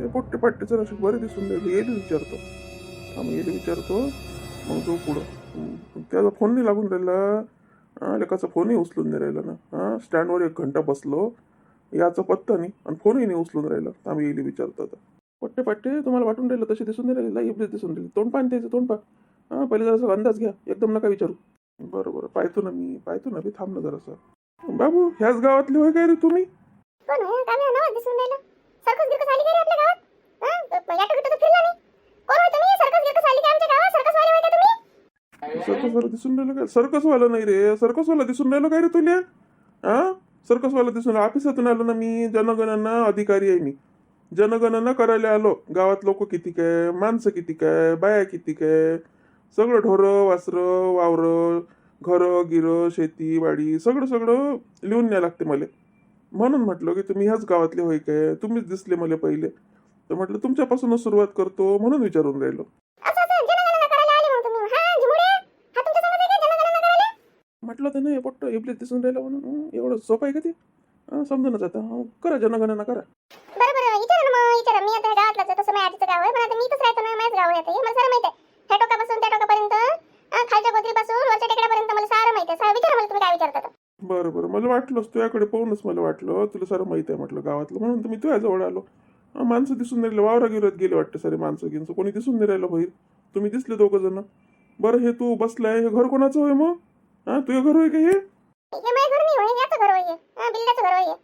पोट्टे पाट्टे जरा असे बरे दिसून राहिले. येईल विचारतो. आम्ही येईल विचारतो. मग जाऊ पुढं. त्याचा फोन नाही लागून राहिला. हा लेकाचा फोनही उचलून नाही राहिला ना. हां स्टँडवर एक घंटा बसलो. याचा पत्ता नाही आणि फोनही नाही उचलून राहिला. आम्ही येईल विचारतो आता. पट्टे पाट्टे तुम्हाला वाटून राहिलं तसे दिसून नाही राहिले. लाई एवढे दिसून राहिले. तोंड पाणी त्याचं तोंड पा हां पहिले जरासा अंदाज घ्या. एकदम नका विचारू. बरं बरं पाहतो ना मी. पाहतो ना मी. थांब ना जरासं. बाबू ह्याच गावातले होय काय रे तुम्ही? कोण? काय नाव दिसून राहिलं आली काय रे आपल्या गावात हा याटो गिटो तर फिरला नाही कोण होय तुम्ही सर्कस गिरकस आली काय आमच्या गावात सर्कस वाले होय का तुम्ही सर्कसवाला दिसून राहिलं काय सर्कसवाला नाही रे. सर्कसवाला दिसून राहिलं काय रे तुला? हा सर्कसवाला दिसून राहिलं. ऑफिसातून आलो ना मी. जनगणना अधिकारी आहे मी. जनगणना करायला आलो. गावात लोक किती काय? माणसं किती काय? बाया किती काय? सगळं ढोरं वासरं वावरं घरं गिरं शेती वाडी सगळं सगळं लिहून न्याय लागते मला. म्हणून म्हटलं की तुम्ही ह्याच गावातले होय काय? तुम्हीच दिसले मला पहिले. तर म्हटलं तुमच्यापासूनच सुरुवात करतो म्हणून विचारून राहिलो असं असं जनगणना करायला आले मग तुम्ही हा जिमुडे हा तुमच्यासमोर आहे का जनगणना करायला म्हटलं तर नाही पोट्ट एवढे दिसून राहिलं म्हणून. एवढं सोपं आहे का ते? समजूनच आता करा जनगणना करा. बरं बरं विचारा ना मग विचारा मी आता गावातलाच आहे तसं माझ्या आधीचं गाव आहे. पण आता मी इथंच राहतो ना माझ्याच गाव आहे आता. हे मला सारं माहिती आहे. ह्या टोकापासून त्या टोकापर्यंत खालच्या गोत्रीपासून वरच्या टेकड्यापर्यंत मला सारं माहिती आहे. सारं विचारा मला तुम्ही काय विचारता तर. बरं बरं. मला वाटलंच तुझ्याकडे पाहूनच मला वाटलं. तुला सारं माहिती आहे म्हटलं गावातलं. म्हणून तुम्ही तुझ्याजवळ आलो. माणसं दिसून नाही राहिले. वावरा गिरत गेले वाटतं सारे माणसं गिनसं कोणी दिसून नाही राहिलं बाहेर. तुम्ही दिसले दोघं जण. बरं हे तू बसलाय हे घर कोणाचं होय मग? हा तुझं घर होय का हे? हे माझं घर नाही होय याचं घर होय हे. घर होय हे.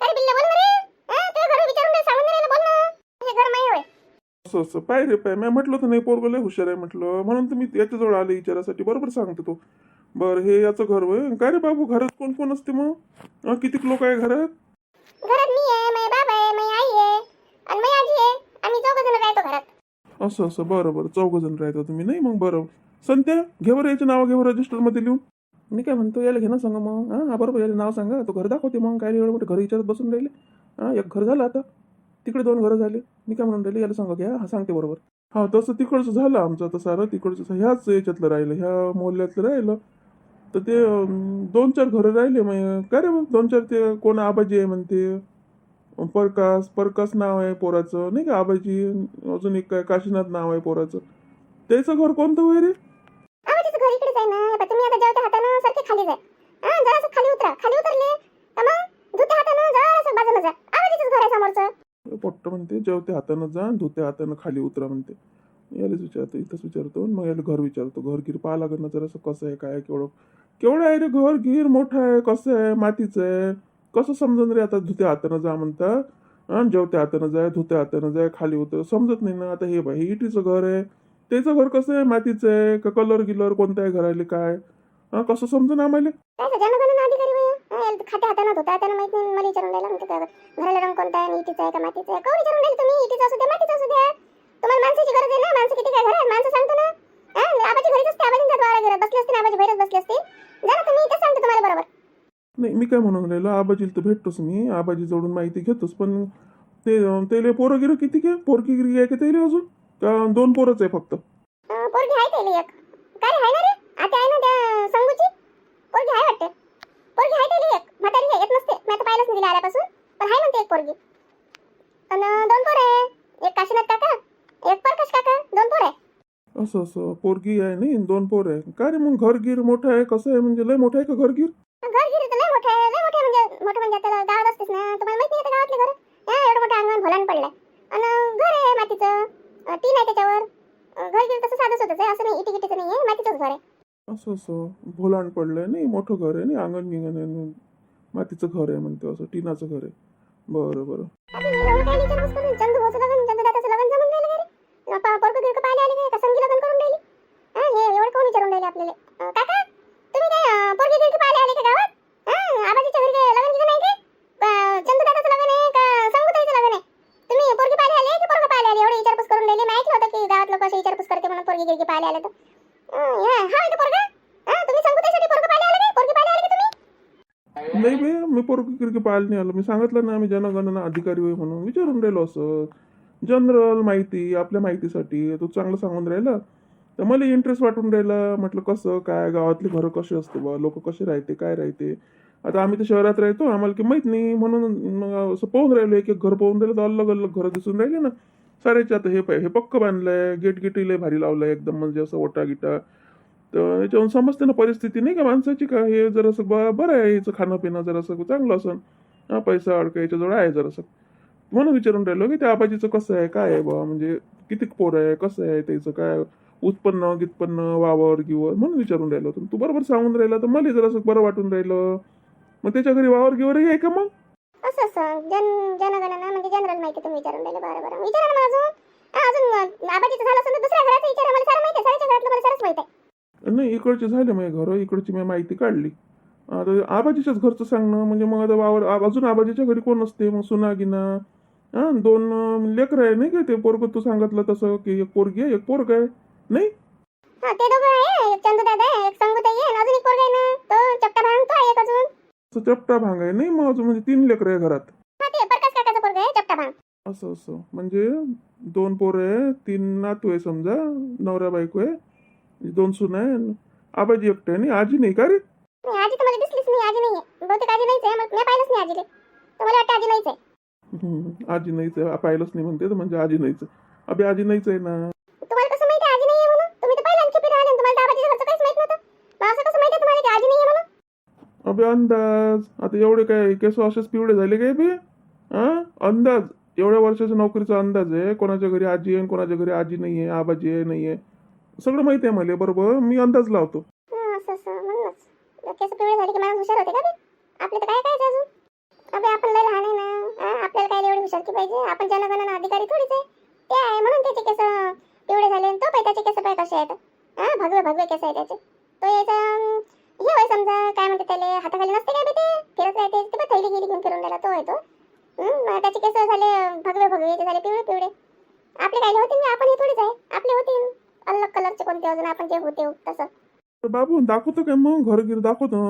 काय रे बिल्ल्या बोल ना रे? हा तुझ्या घर विचारून दे सांगून रे बोल ना. हे घर माही होय असं असं पाय रे पाय मी म्हटलं तर नाही पोरगं लय हुशार आहे म्हटलं. म्हणून तुम्ही याच्याजवळ आले विचारासाठी बरोबर सांगतो तो. बरं हे याचं घर होय. काय रे बाबू घरात कोण कोण असते मग? हं, किती लोक आहे घरात? घरात मी आहे माझे बाबा आहे माझी आई आहे आणि माझी आजी आहे आम्ही चौघ जण राहतो घरात. असं असं बरं बरं चौघ जण राहता तुम्ही नाही मग? बरं. संत्या घे बरं याचे नाव घे बरं रजिस्टरमध्ये लिहून. मी काय म्हणतो याला घे ना सांगा मग. हां हा बरोबर याला नाव सांगा. तो घर दाखवते मग. काय एवढं मोठं घर विचारत बसून राहिले. हां एक घर झालं आता. तिकडे दोन घरं झाले. मी काय म्हणून राहिले याला सांगा घ्या. हा सांगते बरोबर. हा तसं तिकडचं झालं आमचं आता सारं. तिकडचं ह्याच याच्यातलं राहिलं ह्या मोहल्ल्यातलं राहिलं. तर ते दोन चार घरं राहिले मग. काय रे मग? दोन चार ते कोण आबाजी आहे म्हणते. परकास परकास नाव आहे पोराचं. नाही का आबाजी? अजून एक काय काशीनाथ नाव आहे पोराचं. त्याचं घर कोणतं होय रे? जेवत्या हातानं खाली जाय. हा जरासं खाली उतरा. खाली उतरले का मग? धुत्या हातानं जरासं बाजूला जा. आवाजीचंच घर आहे समोरचं. पोट्ट म्हणते जेवते हातानं जा धुत्या हातानं खाली उतरा म्हणते. यालाच विचारतो इथंच विचारतो मग याला घर विचारतो. घर गिर पाहा लागत ना जरासं कसं आहे काय केवढं. केवढं आहे रे घर गिर मोठं आहे कसं आहे मातीचं आहे. कसं समजून रे आता धुत्या हातानं जा म्हणता. हा जेवत्या हातानं जाय धुत्या हातानं जाय खाली उतर. समजत नाही ना आता हे बाई हे इटीचं घर आहे. त्याचं घर कसं आहे मातीचं आहे का कलर गिलर कोणतं आहे घराले काय? हा कसं समजून आम्हाला? जनगणना अधिकारी खात्या हातानं माहीत नाही मला विचारून राहिला म्हणते काय घराला रंग कोणता आहे? आणि इटीचा आहे का मातीचा आहे? कोण विचारून राहिले तुम्ही? इटीचा असू द्या मातीचा असू द्या. तुम्हाला माणसाची गरज आहे ना? माणसं किती काय घरात? माणसं सांगतो ना. आबाजी घरीच असते आबाजी जात वारा घरात बसले असते ना आबाजी बाहेरच बसले असते. जरा तुम्ही इथं सांगतो तुम्हाला बरोबर. नाही मी काय म्हणून राहिलो? आबाजीला तर भेटतोच मी. आबाजी जवळून माहिती घेतोच पण ते त्याला पोरं गिरं किती काय? पोरकी गिरी आहे का त्याला अजून? का दोन पोरच आहे फक्त? पोरगी आहे त्याला एक. काय आहे ना रे? आता आहे ना त्या? पोरगी आहे वाटते. पोरगी आहे त्याला एक. म्हातारी आहे, येत नसते. मी आता पाहिलंच नाही आल्यापासून. पण आहे म्हणते एक पोरगी. आणि दोन पोर आहे. एक काशीनाथ काका एक प्रकाश काका दोन पोर आहे. असं असं. पोरगी आहे नाही दोन पोर आहे. काय रे मग घर गिर मोठं आहे कसं आहे? म्हणजे लय मोठं आहे का घर गिर घर गिरी तर लय मोठं आहे. लय मोठं म्हणजे मोठं म्हणजे त्याला गावात असतेस ना तुम्हाला माहीत नाही गावातले घर? हा एवढं मोठं अंगण भोलान पडलंय. आणि घर आहे मातीचं. टीन आहे त्याच्यावर. अं, घर गिरी तसं साधंच होतच आहे असं नाही इटी गिटीचं नाही आहे मातीचंच घर आहे. असं असं. भोलाण पडलंय नाही मोठं घर आहे नाही अंगण गिंगण आहे न- मातीचं घर आहे म्हणते असं टिनाचं घर आहे. बरं बरं. आता एवढं काय चंदू भाऊचं लग्न चंदू दादाचं लग्न जमून राहिलं का रे पोरगं गिरकं पाहिले आले काय का संगी लग्न करून राहिली हा हे एवढं कोण विचारून राहिले आपल्याला अं, काका तुम्ही काय अं, पोरगी गिरकी पाहिले आले का गावात हा आबाजीच्या घरी काय लग्न गिग्न नाही काय का चंदू दादाचं लग्न आहे का संगूताईचं लग्न आहे तुम्ही पोरगी पाहिले आले की पोरगं पाहिले आले एवढे विचारपूस करून राहिले माहिती होतं की गावात लोक असे विचारपूस करते म्हणून पोरगी गिरकी पाहिले आले तर अं, हा हा आहे का पोरगा हा तुम्ही संगूताईसाठी पोरगं पाहिले आले काय पोरगी पाहिले आले का तुम्ही नाही बे मी पोरगी गिरकी पाहायला नाही आलं. मी सांगितलं ना आम्ही जनगणना अधिकारी होय म्हणून. विचारून राहिलो असं. जनरल माहिती आपल्या माहितीसाठी. तू चांगलं सांगून राहिला. तर मला इंटरेस्ट वाटून राहिला. म्हटलं कसं? काय? गावातली घरं कशी असते बा? लोक कसे राहते? काय राहते? आता आम्ही तर शहरात राहतो. आम्हाला की माहीत नाही. म्हणून मग असं पाहून राहिलो. एक एक घर पाहून राहिलं. तर अलग अलग घरं दिसून राहिले ना. सारेच्या आता हे पाय हे पक्क बांधलंय. गेट गिटी लय भारी लावलंय. एकदम म्हणजे असं ओटा गिटा तर याच्यावरून समजते ना परिस्थिती. नाही का? माणसाची का हे जरासं बा बरं आहे. याचं खाणं पिणं जरासं चांगलं असन. हा पैसा अडका याच्याजवळ आहे जरासं. म्हणून विचारून राहिलो की त्या आबाजीचं कसं आहे? काय आहे बा? म्हणजे किती पोरं आहे? कसं आहे त्याचं? काय उत्पन्न गितपन्न वावर गिवर? म्हणून विचारून राहिलो. होतो तू बरोबर सांगून राहिला तर मला जरासं बरं वाटून राहिलं. मग त्याच्या घरी वावर गिवरही आहे का मग? असं असं. जन जनगणना म्हणजे जनरल माहिती तुम्ही विचारून राहिले. बरं बरं. विचारा ना अजून. अजून आबाजीचं झालं असं दुसऱ्या घराचं विचारा. मला सारं माहिती आहे. साऱ्याच्या घरातलं मला सारंच माहिती आहे. नाही इकडचे झाले माझे घर इकडची मी माहिती काढली. आता आबाजीच्याच घरचं सांगणं म्हणजे मग आता वावर अजून आबाजीच्या घरी कोण असते मग सुना गिना. हा दोन लेकरं आहे नाही का ते? पोरग तू सांगितलं तसं की एक पोरगी आहे एक पोरग आहे. नाही? चपटा भांग आहे नाही? मग अजून म्हणजे तीन लेकरं आहे घरात. असं असं. म्हणजे दोन पोरं आहे तीन नातू आहे समजा नवरा बायको आहे. दोन सुना आहे आणि आबाजी एकटे नाही आजी नाही का रे नाही आजी तर मला दिसलीच नाही आजी नाहीये बहुतेक आजी नाहीच आहे मी पाहिलंच नाही आजीले तर मला वाटतं आजी नाहीच आहे हम्म, आजी नाहीच आहे पाहिलंच नाही म्हणते तर म्हणजे आजी नाहीच आहे. अबे आजी नाहीच आहे ना। तुम्हाला कसं माहिती आहे आजी नाहीये म्हणून तुम्ही तर पहिल्यांदा फिरून आले आणि तुम्हाला तर आबाजीच्या घरचं काहीच माहीत नव्हतं मग असं कसं माहिती आहे तुम्हाला की आजी नाहीये म्हणून अबे अंदाज आता एवढे काय केस असेच पिवळे झाले काय बे? हा अंदाज एवढ्या वर्षाच्या नोकरीचा अंदाज आहे कोणाच्या घरी आजी आहे आणि कोणाच्या घरी आजी नाही आहे आबाजी आहे नाही आहे. सगळं माहिती आहे मला बरोबर? मी अंदाज लावतो. हा, असं असं म्हणूनच. केस पिवळे झाले की माणूस हुशार होते का बे? आपले तर काय काय अजून? अबे आपण लय लहान आहे ना हा, आपल्याला काय एवढी हुशार की पाहिजे? आपण जनगणना अधिकारी थोडीच आहे. ते आहे म्हणून त्याचे केस पिवळे झाले आणि तो पाय त्याचे केस पाय कसे आहेत? हा भगवे भगवे केस आहे त्याचे. तो याचा अं, हे होय समजा काय म्हणते त्याला हाताखाली नसते काय बे ते? फिरत राहते ते बघ थैली गेली घेऊन फिरून राहिला तो आहे तो. हं, मग त्याचे केस झाले भगवे भगवे ते झाले पिवळे पिवळे. आपले काय होते ना आपण हे थोडीच आहे. आपले होते. अलग कलरचे कोणते अजून आपण जे होते तसं. तर बाबू दाखवतो काय मग? घर गिर दाखवतो.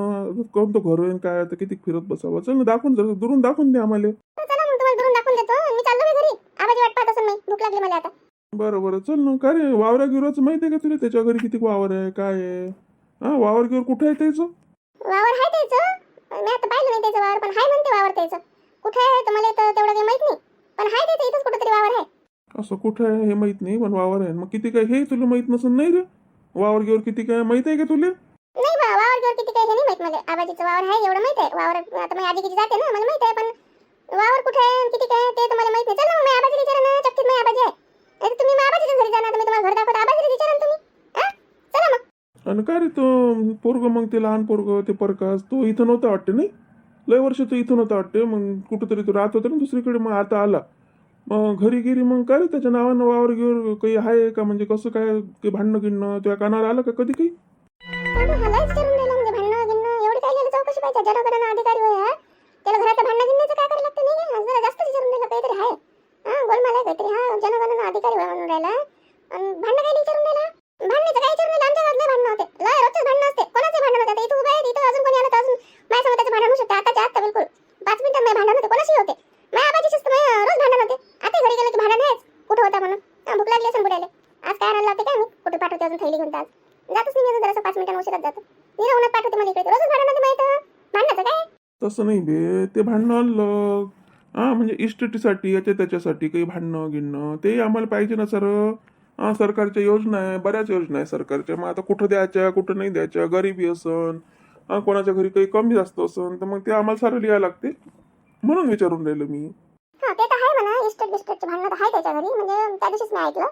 कोणतं घर आहे काय आता किती फिरत बसावं. चल ना दाखवून जरा दुरून दाखवून दे आम्हाला. तर चला मग तुम्हाला दुरून दाखवून देतो. मी चाललो घरी. आवाज वाट पाहत असेल मी भूक लागली मला आता. बरं बरं. चल ना. काय रे वावरा गिवराचं माहिती आहे का तुला? त्याच्या घरी किती वावर आहे काय आहे? हा वावर गिवर कुठे आहे त्याचं? वावर आहे त्याचं. मी आता पाहिलं नाही त्याचं वावर पण हाय म्हणते वावर त्याचं. कुठे आहे? तर मला तर तेवढं काही माहीत नाही. पण हाय त्याचं इथंच कुठेतरी वावर आहे. असं कुठं आहे हे माहीत नाही पण वावर आहे. मग किती काय हे तुला माहीत नसेल नाही रे. वावर गिवर किती काय माहीत आहे का तुला? नाही बा वावर घेऊन किती काही हे नाही माहीत मला. आबाजीचं वावर आहे एवढं माहीत आहे. वावर आता मी आजी किती जाते ना मला माहीत आहे पण वावर कुठे आहे किती काय आहे ते तर मला माहीत नाही. चल मग मी आबाजी विचारा ना चक्कीत मी आबाजी आहे. नाही तुम्ही मग आबाजीच्या घरी जाणार तुम्ही तुम्हाला घर दाखवता. आबाजीला विचारा ना तुम्ही. हा? चला मग. आणि काय रे तो पोरग मग ते लहान पोरग ते प्रकाश तो इथं नव्हता वाटते नाही? लय वर्ष तो इथं नव्हता वाटते. मग कुठंतरी तो राहत होता ना दुसरीकडे मग आता आला. मग घरी गिरी मग काय रे त्याच्या नावानं वावर गिवर काही आहे का? म्हणजे कसं काय काही भांडणं गिणणं तुझ्या कानावर आलं का कधी काही? पण हलाच करून राहिला म्हणजे भांडणं गिणणं एवढी काय लिहिलं चौकशी पाहिजे? जनगणना अधिकारी होय हा? त्याला घरातलं भांडणं गिणण्याचं काय करायला लागतं? नाही का? जरा जास्त विचारून राहिला काहीतरी आहे. हा गोलमाल आहे काहीतरी हा? जनगणना अधिकारी होय म्हणून राहिला. आणि भांडणं काय विचारून राहिला भांडण्याचं काय विचारून राहिला आमच्या घरात लय भांडणं होते लय रोजच भांडणं असते कोणाचे भांडण होते आता इथं उभं आहे इथं अजून कोणी आलं तर अजून माझ्यासमोर त्याचं भांडण होऊ शकते आताच्या आता बिलकुल पाच मिनिटात माझे भांडण होते कोणाशी होते माझ्या आबाजीचेच तर माझ्या रोज भांडण होते आता घरी गेलं की भांडण आहेच कुठं होता म्हणून हा, भूक लागली असेल बुडायला आज काय आणलं होते काय मी कुठे पाठवते अजून थैली घेऊन तर आज जातच नाही मी अजून जरासं पाच मिनिटांनी उशिरात उन्हात पाठवते मला इकडे. रोजच माहीत भांडणाचं काय? तसं नाही बे ते भांडणं आणलं हां म्हणजे इस्टेटीसाठी याच्या त्याच्यासाठी काही भांडणं गिणणं ते आम्हाला पाहिजे ना सर. हां सरकारच्या योजना आहे बऱ्याच योजना आहे सरकारच्या. मग आता कुठं द्यायच्या कुठं नाही द्यायच्या गरिबी असन. हां कोणाच्या घरी काही कमी जास्त असन तर मग ते आम्हाला सारं लिहायला लागते. म्हणून विचारून राहिलो मी. हा ते तर आहे म्हणा इस्टेट बिस्टेटचे भांडणं तर आहे त्याच्या घरी. म्हणजे त्या दिवशीच मी ऐकलं.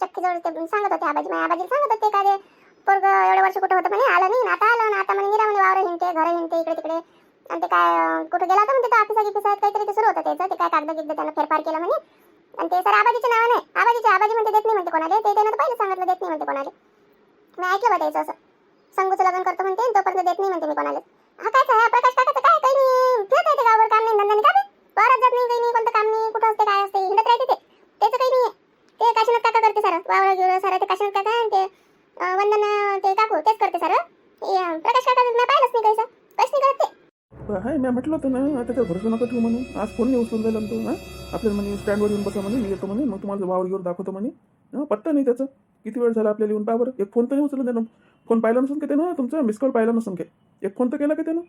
चक्कीजवळ ते सांगत होते आबाजी. माझ्या आबाजी सांगत होते का रे? पोरग एवढे वर्ष कुठं होतं म्हणे? आलं नाही आता आलं ना. आता म्हणे निरा म्हणे वावर हिंडते घर हिंडते इकडे तिकडे. आणि ते काय कुठं गेला होता म्हणते तो ऑफिसा गिफिसात काहीतरी ते सुरू होतं त्याचं. ते काय कागद गिगद त्यानं फेरफार केला म्हणे. आणि ते सर आबाजीचे नाव नाही. आबाजीचे आबाजी म्हणते देत नाही म्हणते कोणाले. ते त्यानं तर पहिलं सांगितलं देत नाही म्हणते कोणाले. मी ऐकलं बा त्याचं असं. संगूचं लग्न करतो म्हणते तोपर्यंत देत नाही म्हणते मी कोणाला. हा काय काय प्रकाश काकाचं काय? काही नाही. फिरत आहे ते गावावर काम नाही धंदा नाही. काय बे? वावरात जात नाही काही नाही कोणतं काम नाही कुठं असते काय असते हिंडत राहते ते. त्याचं काही नाही ते काशीनाथ काका करते सर. वावर घेऊन सर ते काशीनाथ काका आणि ते वंदना ते काकू तेच करते सर प्रकाश काका मी पाहिलंच नाही कैसा काहीच नाही करत ते. हाय मी म्हटलं होतं ना आता त्या घरचं नका ठेवू म्हणून. आज फोन नाही उचलून राहिला ना तो हां. आपल्याला म्हणे स्टँडवर येऊन बसा म्हणे मी येतो म्हणे मग तुम्हाला वावर घेऊन दाखवतो म्हणे. हां पत्ता नाही त्याचं. किती वेळ झाला आपल्याला येऊन पहा एक फोन तर नाही उचलून देणं फोन पाहिला नसून का त्यानं? तुमचा मिस कॉल पाहिला नसून काय एक फोन तर केला का त्यानं?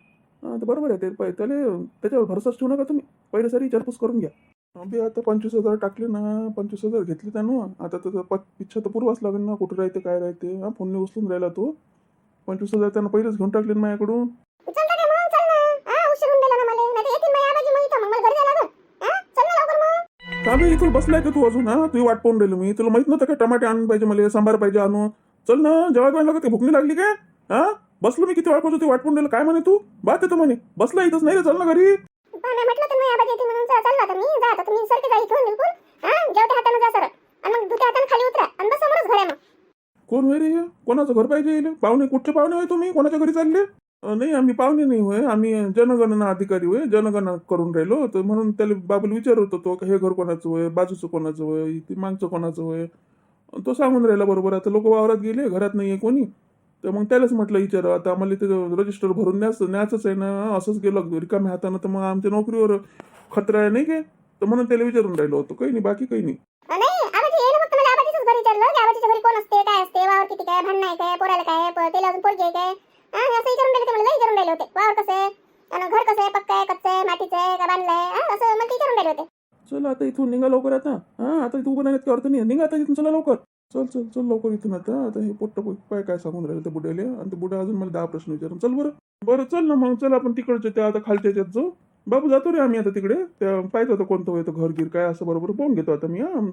हां तर बरोबर आहे ते पै- त्याला त्याच्यावर भरोसाच ठेवू नका तुम्ही. पहिले सरी विचारपूस करून घ्या. अबे आता पंचवीस हजार टाकले ना पंचवीस हजार घेतले त्यानं. आता तर प पिच्छा तर पूर्वाच लागेल ना कुठं राहते काय राहते. हा फोनने उचलून राहिला तो. पंचवीस हजार त्यानं पहिलेच घेऊन टाकले ना माझ्याकडून. चलता काय मग चल ना. उशीर होऊन गेला ना मला. नाही येतील माझ्या आबाजी मग इथं. मग मला घरी जायला लागल. चल ना लवकर मग. का बे इथून बसलाय का तू अजून? हा तुझी वाट पाहून राहिली मी. तुला माहीत नव्हतं का टमाटे आणून पाहिजे मला सांबार पाहिजे आणू चल ना जेव्हा जेव्हा लागत भूक नाही लागली काय हा बसलो मी किती वाट पाहतो ते वाट पाहून राहिलं. काय म्हणे तू? बात येतो म्हणे. बसला इथंच. नाही रे चल ना घरी पहा मी म्हटलं तर माझ्या आबाजी येतील म्हणून चल चालला आता मी जा आता तुम्ही सरके जा इथून बिलकुल हा जेवढ्या हाताने जा सरळ हाताने खाली उतरा. आणि बस समोरच घर आहे मग. कोण होय रे हे? कोणाचं घर पाहिजे यायले? पाहुणे कुठचे पाहुणे होय तुम्ही? कोणाच्या घरी चालले? अं, नाही आम्ही पाहुणे नाही होय. आम्ही जनगणना अधिकारी होय. जनगणना करून राहिलो. तर म्हणून त्याला बाबूला विचारत होतो का हे घर कोणाचं होय? बाजूचं कोणाचं होय? ते मागचं कोणाचं होय? अन् तो सांगून राहिला बरोबर आता लोक वावरात गेले घरात नाही आहे कोणी. तर मग त्यालाच म्हटलं विचार आता आम्हाला ते रजिस्टर भरून न्यायचं न्यायचंच आहे ना? असंच गेलं रिकाम्या हातानं तर मग आमच्या नोकरीवर खतरा आहे नाही काय तर म्हणून त्याला विचारून राहिलो होतो. काही नाही बाकी काही नाही. अ, नाही आबाजी ये ना फक्त मला आबाजीच घरी घरी कोण असते काय असते वावर किती काय भांडण आहे काय पोराला काय प- त्याला अजून पोरगी आहे काय? हा असं विचारून राहिले ते मला विचारून राहिले होते. वावर कसं आहे? आणि घर कसं आहे? पक्क आहे कच्चं आहे मातीचं आहे का बांधलं आहे? असं मला विचारून राहिले होते. चल आता इथून निघा लवकर आता. हा आता इथं उभं नाही काही अर्थ नाही. निघा आता इथून चला लवकर. चल चल चल लवकर इथून आता. आता हे पोट्ट पाय काय सांगून राहिलं त्या बुड्याले? आणि ते बुड्या अजून मला दहा प्रश्न विचारून. चल बरं. बरं चल ना मग. चल आपण तिकडचे त्या आता खालच्या याच्यात जाऊ. बाबू जातो रे आम्ही आता तिकडे. त्या पाहिजे होतं कोणतं होतं घर गिर काय असं बरोबर पाहून घेतो आता मी हा.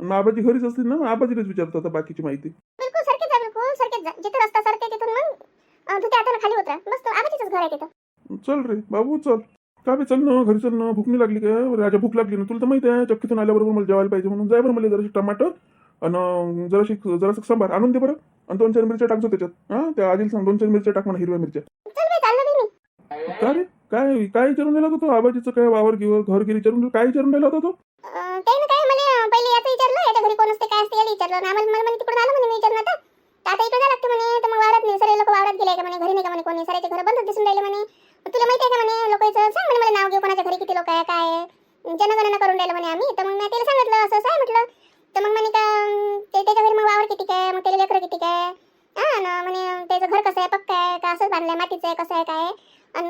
आणि आबाजी घरीच असतील ना? मग आबाजीलाच विचारतो आता बाकीची माहिती. बिलकुल सरकेच जा बिलकुल सरकेच जा. जिथे रस्ता सरके तिथून मग अ, धुत्या हाताने खाली उतरा. बस तो आबाजीचंच घर आहे तिथं. चल रे बाबू चल. का बे चल ना घरी चल ना. भूक नाही लागली का? राजा भूक लागली ना. तुला तर माहिती आहे चक्कीतून आल्याबरोबर मला जेवायला पाहिजे म्हणून. जाय बरं मला जराशी टमाटर आणि जराशी जरासं सांबार. आणून दे बरं. आणि दोन चार मिरच्या टाकतो त्याच्यात. हां त्या आजीला सांग. दोन चार मिरच्या टाक म्हणा हिरव्या मिरच्या. चल बाई चाललो बी मी. का रे? काय काय विचारून राहिला होता तो? आबाजीचं काय वावर गिवर घर गिर विचारून राहिला? काय विचारून राहिला होता तो? अ, काही ना काय मला अ, पहिले याचं विचारलं याच्या घरी त्याला विचारलं. ना आम्हाला मला म्हणे तिकडे आलं म्हणे मी विचारलं आता आता इकडे जा लागते म्हणे. तर मग वावरात नाही. सगळे लोक वावरात गेले का म्हणे? घरी नाही का म्हणे कोणी? सरायचे घर बंद दिसून राहिले म्हणे. तुला माहिती आहे का म्हणे? लोकांचं सांग म्हणे मला नाव घेऊ. कोणाच्या घरी किती लोक आहे काय आहे? जनगणना करून राहिलं म्हणे आम्ही. तर मग मी त्याला सांगितलं असं असं आहे म्हटलं. तर मग म्हणे का ते त्याच्या घरी मग वावर किती काय मग त्याला लेकरं किती काय हा ना म्हणे त्याचं घर कसं आहे? पक्क आहे का? असंच बांधलंय मातीचं आहे कसं आहे काय आणि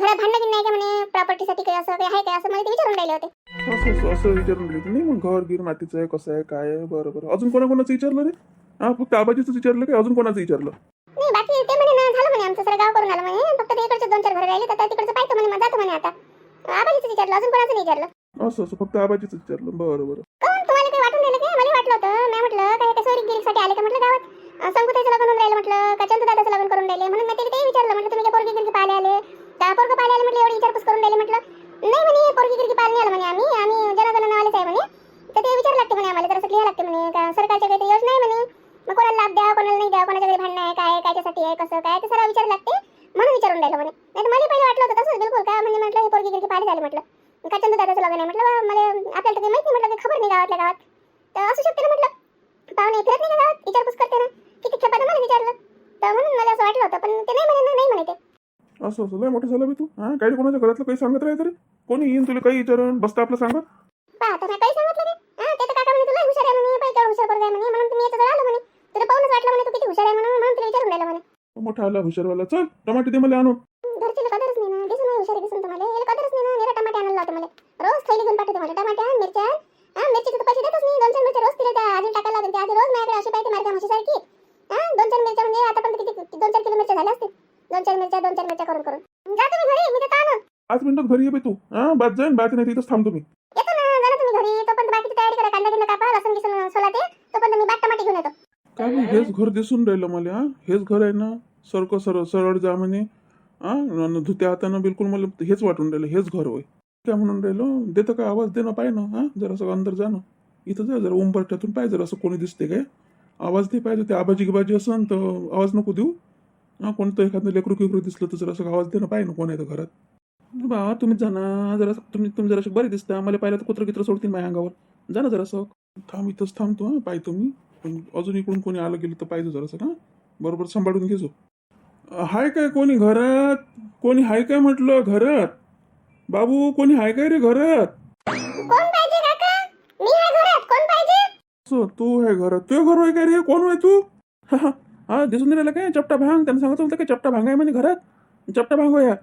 घरात भांडणं की नाही का म्हणे? प्रॉपर्टीसाठी काही असं काही आहे काय असं मला ते विचारून राहिले होते. असं असं असं विचारून होते. नाही मग घर गिर मातीचं आहे कसं आहे काय आहे? बरं बरं. अजून कोणाकोणाचं विचारलं रे? हां फक्त आबाजीचं विचारलं काय? अजून कोणाचं विचारलं? नाही बाकी ते म्हणे ना झालं म्हणे. आमचं सर गाव करून आलं म्हणे. फक्त ते इकडचे दोन चार घर राहिले तर तिकडचं पाहतो म्हणे मग जातो म्हणे आता. आबाजीचं विचारलं अजून कोणाचं नाही विचारलं? असं असं. फक्त आबाजीचं विचारलं. बरं बरं. कोण तुम्हाला काही वाटून राहिलं काय? मला वाटलं होतं. मी म्हटलं काय सोयरी गिरीसाठी आले का म्हटलं गावात? अं, संकुताईचं लग्न होऊन राहिलं म्हटलं का चंदू दादाचं लग्न करून राहिले? म्हणून मी त्याला ते विचारलं म्हटलं तुम्ही पोरगी पाहिले आले का पोरगं पाहिले आले म्हटलं एवढी विचारपूस करून राहिले म्हटलं नाही म्हणे पोरगी गिरकी पाहिले नाही आलं म्हणे आम्ही आम्ही जनगणनावालेच आहे म्हणे तर ते विचार लागते म्हणे आम्हाला जरासं लिहायला लागते म्हणे का सरकारच्या काही योजना आहे म्हणे मग कोणाला लाभ द्या कोणाला नाही द्या कोणाच्या घरी भांडणं आहे काय कायच्यासाठी आहे कसं काय ते सर्व विचार लागते म्हणून विचारून राहिलं म्हणे नाही तर मला पहिले वाटलं होतं तसंच बिलकुल का म्हणजे म्हटलं हे पोरगी गिरकी पाहिले झाले म्हटलं का चंदू दादाचं लग्न आहे म्हटलं बा, मला आपल्याला तर काही माहिती नाही म्हटलं काही खबर नाही गावातल्या गावात तर असू शकते ना म्हटलं पाहुणे फिरत नाही का गावात विचारपूस करते ना किती खेपानं मला विचारलं तर म्हणून मला असं वाटलं होतं पण ते नाही म्हणे ना, नाही म्हणे ते असं असं. लय मोठं झालं बी तू. हां? काही कोणाच्या घरातलं काही सांगत राही तरी. कोणी येईन तुला काही विचारून? बसता आपलं सांगत? पहा आता सांगितलं नाही. हा ते तर काका म्हणे तुला हुशार आहे म्हणे पाहिजे तेवढं हुशार पोरगा आहे म्हणे. म्हणून तुम्ही आलो म्हणे. तुला पाहूनच वाटलं म्हणे तू किती हुशार आहे म्हणून. म्हणून तुला विचारून राहिलं म्हणे. मोठा आला हुशारवाला. चल टमाटे दे मला आणून. घरचे कदरच नाही ना. दिसून नाही हुशार आहे दिसून तुम्हाला. याला कदरच नाही ना. याला टमाटे आणायला लावतो मला. रोज थैली घेऊन पाठवते मला. टमाटे आण मिरच्या आण. हा मिरची तर पैसे देतच नाही. दोन चार मिरच्या रोज तिला त्या अजून टाकायला लागते आधी रोज माझ्याकडे अशी पाहिजे मार्गा म्हशीसारखी. हा दोन चार मिरच्या म्हणजे आता पण किती दोन चार किलो मिरच्या झाल्या असतील. दोन चार मिरच्या दोन चार मिरच्या करून करून. जा तुम्ही घरी मी आणून. पाच मिनिटात घरी ये बे तू. हां बाद जाईन बाद नाही तिथंच थांबतो मी येतो ना जा ना तुम्ही घरी. तोपर्यंत बाकीची तयारी करा. कांदा गिंदा कापा लसूण गिसून सोला ते तोपर्यंत मी बाट टमाटे घेऊन येतो. काय बे, हेच घर दिसून राहिलं मला हां? हेच घर आहे ना? सरक सर सरळ जा म्हणे. हां? धुत्या हातानं बिलकुल मला हेच वाटून राहिलं हेच घर होय. काय म्हणून राहिलो? देतं का आवाज? दे ना पाय ना हां? जरासं अंदर जा ना. इथं जा जरा उंबरठ्यातून पाय जरा असं कोणी दिसते काय? आवाज दे पाहिजे ते आबाजी गिबाजी असन तर आवाज नको देऊ. हां कोणतं एखादं लेकरू किकरू दिसलं तर जरासं आवाज दे ना पाय ना कोण आहे तर घरात? बा तुम्हीच जा ना जरा तुम्ही तुम्ही जरासं बरे दिसता. मला पाहिलं तर कुत्र कित्र सोडतील माझ्या अंगावर. जा ना जरासं. थांब इथंच थांबतो हां पाहतो मी पण अजून इकडून कोणी आलं गेलं तर पाहिजे जरासं ना बरोबर सांभाळून घेजो हाय काय कोणी घरात? कोणी हाय काय म्हटलं घरात? बाबू कोणी हाय काय रे घरात? पाहिजे आहे पाहिजे? असं तू आहे घरात. तू घर होय काय रे? कोण होय तू? हा दिसून दिलेला काय? चपटा भांग. त्यांना सांगत होतं काय चपटा भांग आहे म्हणे घरात. चपटा भांग हो या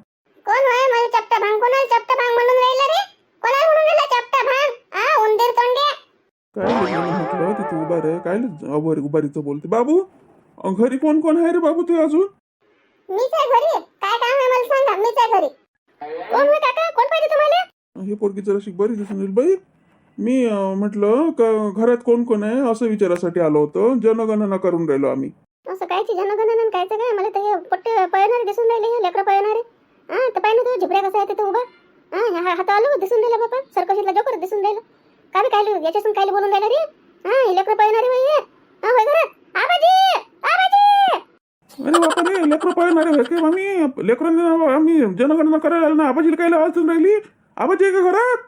कोण होय मला चपटा भांग? कोणाला चपटा भांग म्हणून राहिलं रे? कोणाला म्हणून राहिला चपटा भांग? हा उंदीर तोंड्या काय म्हटलं तिथे उभा रे काय रे अवर उभारीचं बोलते. बाबू घरी कोण कोण आहे रे बाबू तू अजून? मीच आहे घरी. काय काम आहे मला सांगा. मीच आहे घरी. कोण होय काका? कोण पाहिजे तुम्हाला? हे पोरगी जराशी बरी दिसून येईल बाई. मी म्हटलं का घरात कोण कोण आहे? असं विचारासाठी आलो होतो. जनगणना करून राहिलो आम्ही. असं कायची जनगणना कायचं काय? मला तर हे पट्टे पळणारे दिसून राहिले हे लेकरं पळणारे. हा तर पाहिजे तू झिपऱ्या कसा आहे तिथं उभा? हा हा हात आलो दिसून राहिला बाबा सरकशीतला जोकर दिसून राहिलं. काय काय याच्यासून काय बोलून राहिला रे? हा हे लेकरं पळणारे बाई हे. हा होय घरात. आबाजी! आबाजी! अरे बापा रे लेकरं पळणारे हे काय आम्ही लेकरांना आम्ही जनगणना करायला आलो ना आबाजीला काय देऊन राहिली? आबाजी आहे का घरात?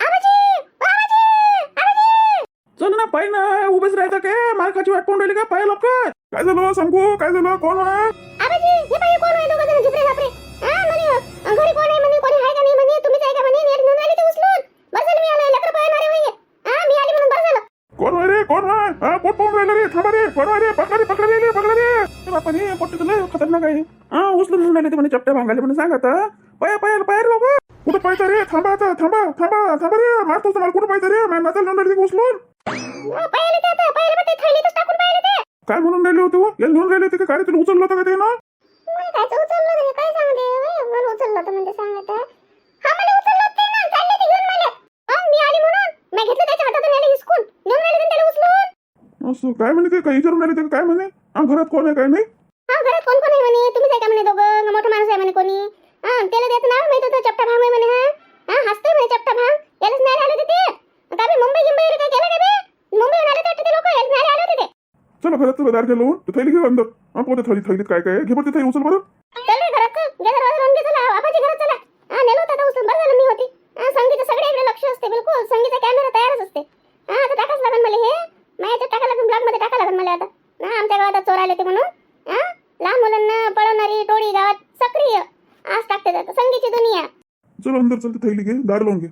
आबाजी! आबाजी! आबाजी! चल ना पाय ना उभेच राहायचं काय? मालकाची वाट पाहून राहिली का? पाय लोक काय झालं सांगू? काय झालं? कोण आहे? आबाजी हे बाई कोण आहे? दोघं जण झिपरे झापरे. हा म्हणे अ, घरी कोण आहे म्हणे? कोणी आहे का नाही म्हणे? तुम्हीच आहे का म्हणे? नेट घेऊन आले ते उचलून. बस झालं मी आलो. लेकरं पळणारे बाई हा मी आली म्हणून बस झालं. कोण आहे रे? कोण आहे? हा पोट पाहून राहिलं रे? थांबा रे. कोण आहे रे. पकडा रे पकडा रे पकडा रे. ए बापा रे पोट तुला खतरनाक आहे. हा उचलून घेऊन राहिले ते म्हणे चपट्या भांगाले म्हणे सांग आता. पाया पाया पाया रे बाबा कुठं पाहिजे रे? थांबा आता थांबा थांबा थांबा रे. मारतो तुम्हाला कुठं पाहिजे रे? माझ्या नाचाला नेऊन राहिले ते उचलून. पाहिले ते आता. पाहिले पण ते थैलीतच टाकून पाहिले ते काय म्हणून राहिले होते हो? याला नेऊन राहिले होते का? काय रे? तुला उचललं होतं का ते ना उचललं काय सांगते बाई, मला उचललं होतं म्हणजे सांगत? आहे. हा मला उचललं होतं ना चालले ते घेऊन मला. हा, मी आली म्हणून? मी घेतलं त्याच्या हातातून याला हिसकून. नेऊन राहिले त्याला उचलून. असं काय म्हणे ते? काही विचारून राहिले ते का? काय म्हणे? हा घरात कोण आहे काय नाही? हा घरात कोण कोण आहे म्हणे? तुम्हीच आहे का म्हणे दोघं? मोठं माणूस आहे म्हणे कोणी? हा त्याला त्याचं नाव माहीत होतं चपटा भांग आहे म्हणे हा हा हसतोय म्हणे चपटा भांग यालाच नाही आले होते ते काय बे मुंबई गिंबई काय केलं काय बे मुंबईहून आले तर ते लोक यालाच नाही आले होते ते चला घरात तुला दार गेलो तू थैली घेऊ अंदर हा पोते थैली थैलीत काय काय? घे बरं ते थैली उचल बरं. चल रे घरात चल. घे दरवाजा लावून घे चला. आबाजी घरात चला. हा नेलो होता उचलून. बरं झालं मी होती. हा संगीचं सगळ्याकडे लक्ष असते बिलकुल. संगीचा कॅमेरा तयारच असते. हा आता टाकाच लागन मला हे. माझ्या टाका लागन ब्लॉगमध्ये टाका लागन मला आता. हा आमच्या गावात चोर आले ते म्हणून. हा लहान मुलांना पळवणारी टोळी गावात सक्रिय. आज टाकते जातं संगीची दुनिया. चल अंदर चल ते थैली घे. दार लावून घे.